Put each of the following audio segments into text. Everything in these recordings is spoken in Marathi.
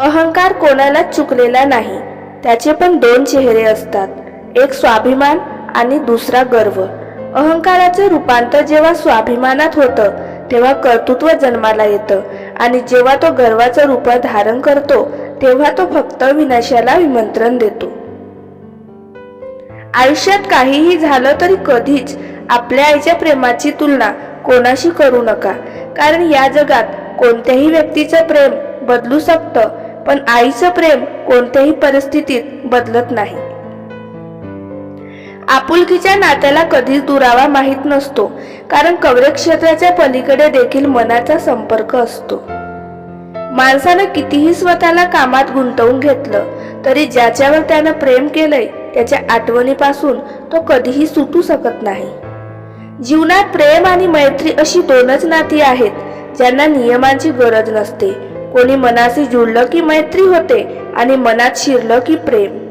अहंकार कोणालाच चुकलेला नाही त्याचे पण दोन चेहरे असतात एक स्वाभिमान आणि दुसरा गर्व. अहंकाराचे रूपांतर जेव्हा स्वाभिमानात होतं तेव्हा कर्तृत्व जन्माला येतं आणि जेव्हा तो गर्वाचं रूप धारण करतो तेव्हा तो फक्त विनाशाला विमंत्रण देतो. आयुष्यात काहीही झालं तरी कधीच आपल्या आईच्या प्रेमाची तुलना कोणाशी करू नका कारण या जगात कोणत्याही व्यक्तीचं प्रेम बदलू शकतं पण आईचं प्रेम कोणत्याही परिस्थितीत बदलत नाही. आपुलकीच्या नात्याला कधीच दुरावा माहीत नसतो कारण कवरक्षेत्राच्या पलीकडे देखील मनाचा संपर्क असतो. माणसानं कितीही स्वतःला कामात गुंतवून घेतलं तरी ज्याच्यावर त्यानं प्रेम केलंय त्याच्या आठवणीपासून तो कधीही सुटू शकत नाही. जीवनात प्रेम आणि मैत्री अशी दोनच नाती आहेत ज्यांना नियमांची गरज नसते. कोणी मनाशी जुळलं की मैत्री होते आणि मनात शिरलं की प्रेम.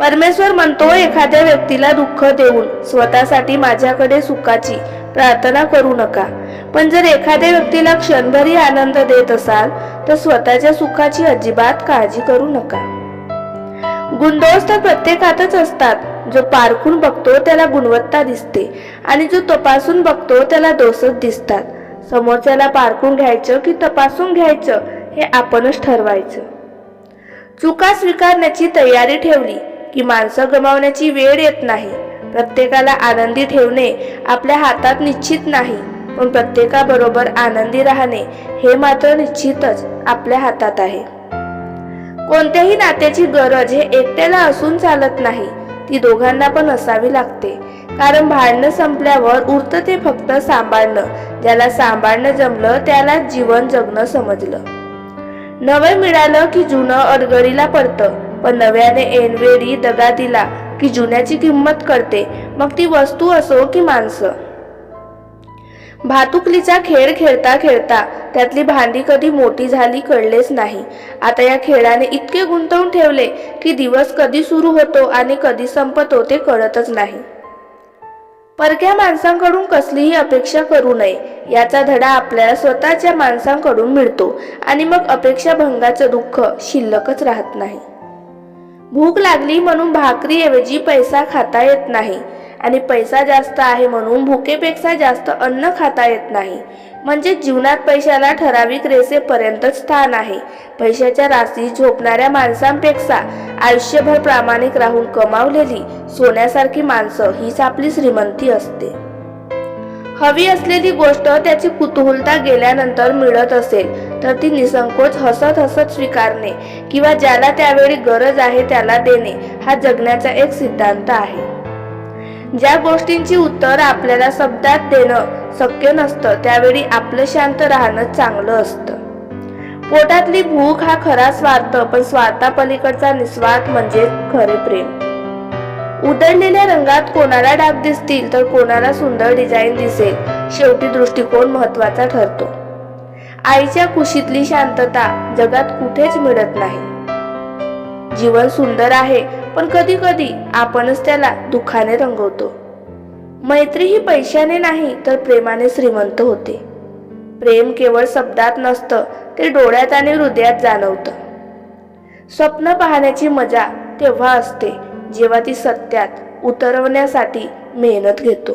परमेश्वर म्हणतो एखाद्या व्यक्तीला दुःख देऊन स्वतःसाठी माझ्याकडे सुखाची प्रार्थना करू नका. पण जर एखाद्या व्यक्तीला क्षणभरी आनंद देत असाल तर स्वतःच्या सुखाची अजिबात काळजी करू नका. गुणदोष तर प्रत्येकातच असतात. जो पारखून बघतो त्याला गुणवत्ता दिसते. आणि जो तपासून बघतो त्याला दोषच दिसतात. समोरच्याला पारखून घ्यायचं की तपासून घ्यायचं हे आपणच ठरवायचं. चुका स्वीकारण्याची तयारी ठेवली की माणसं गमावण्याची वेळ येत नाही. प्रत्येकाला आनंदी ठेवणे आपल्या हातात निश्चित नाही पण प्रत्येकाबरोबर आनंदी राहणे हे मात्र निश्चितच आपल्या हातात आहे. कोणत्याही नात्याची गरज हे एकट्याला असून चालत नाही ती दोघांना पण असावी लागते. कारण भांडणं संपल्यावर उरतं ते फक्त सांभाळणं. ज्याला सांभाळणं जमलं त्याला जीवन जगणं समजलं. नवं मिळालं की जुनं अडगळीला पडतं. पण नव्याने ऐनवेळी दगा दिला की जुन्याची किंमत करते मग ती वस्तू असो की माणसं. भातुकलीचा खेळ खेळता खेळता त्यातली भांडी कधी मोठी झाली कळलेच नाही. आता या खेळाने इतके गुंतवून ठेवले की दिवस कधी सुरू होतो आणि कधी संपतो ते कळतच नाही. परक्या माणसांकडून कसलीही अपेक्षा करू नये. याचा धडा आपल्याला स्वतःच्या माणसांकडून मिळतो आणि मग अपेक्षा भंगाचं दुःख शिल्लकच राहत नाही. भूक लागली म्हणून भाकरीऐवजी पैसा खाता येत नाही. आणि पैसा जास्त आहे म्हणून भुकेपेक्षा जास्त अन्न खाता येत नाही. म्हणजे जीवनात पैशाला ठराविक रेसेपर्यंतच स्थान आहे. पैशाच्या राशी झोपणाऱ्या माणसांपेक्षा आयुष्यभर प्रामाणिक राहून कमावलेली सोन्यासारखी माणसं हीच आपली श्रीमंती असते. हवी असलेली गोष्ट त्याची कुतूहलता गेल्यानंतर मिळत असेल तर ती निसंकोच हसत हसत स्वीकारणे किंवा ज्याला त्यावेळी गरज आहे त्याला देणे हा जगण्याचा एक सिद्धांत आहे. ज्या गोष्टींची उत्तर आपल्याला शब्दात देणं शक्य नसतं त्यावेळी आपलं शांत राहणं चांगलं असतं. पोटातली भूक हा खरा स्वार्थ पण स्वार्थापलीकडचा निस्वार्थ म्हणजे खरे प्रेम. उदळलेल्या रंगात कोणाला डाग दिसतील तर कोणाला सुंदर डिझाईन दिसेल शेवटी दृष्टिकोन महत्त्वाचा ठरतो. आईच्या कुशीतली शांतता जगात कुठेच मिळत नाही. जीवन सुंदर आहे पण कधी कधी आपणच त्याला दुःखाने रंगवतो. मैत्री ही पैशाने नाही तर प्रेमाने श्रीमंत होते. प्रेम केवळ शब्दात नसतं ते डोळ्यात आणि हृदयात जाणवतं. स्वप्न पाहण्याची मजा तेव्हा असते जेव्हा ती सत्यात उतरवण्यासाठी मेहनत घेतो.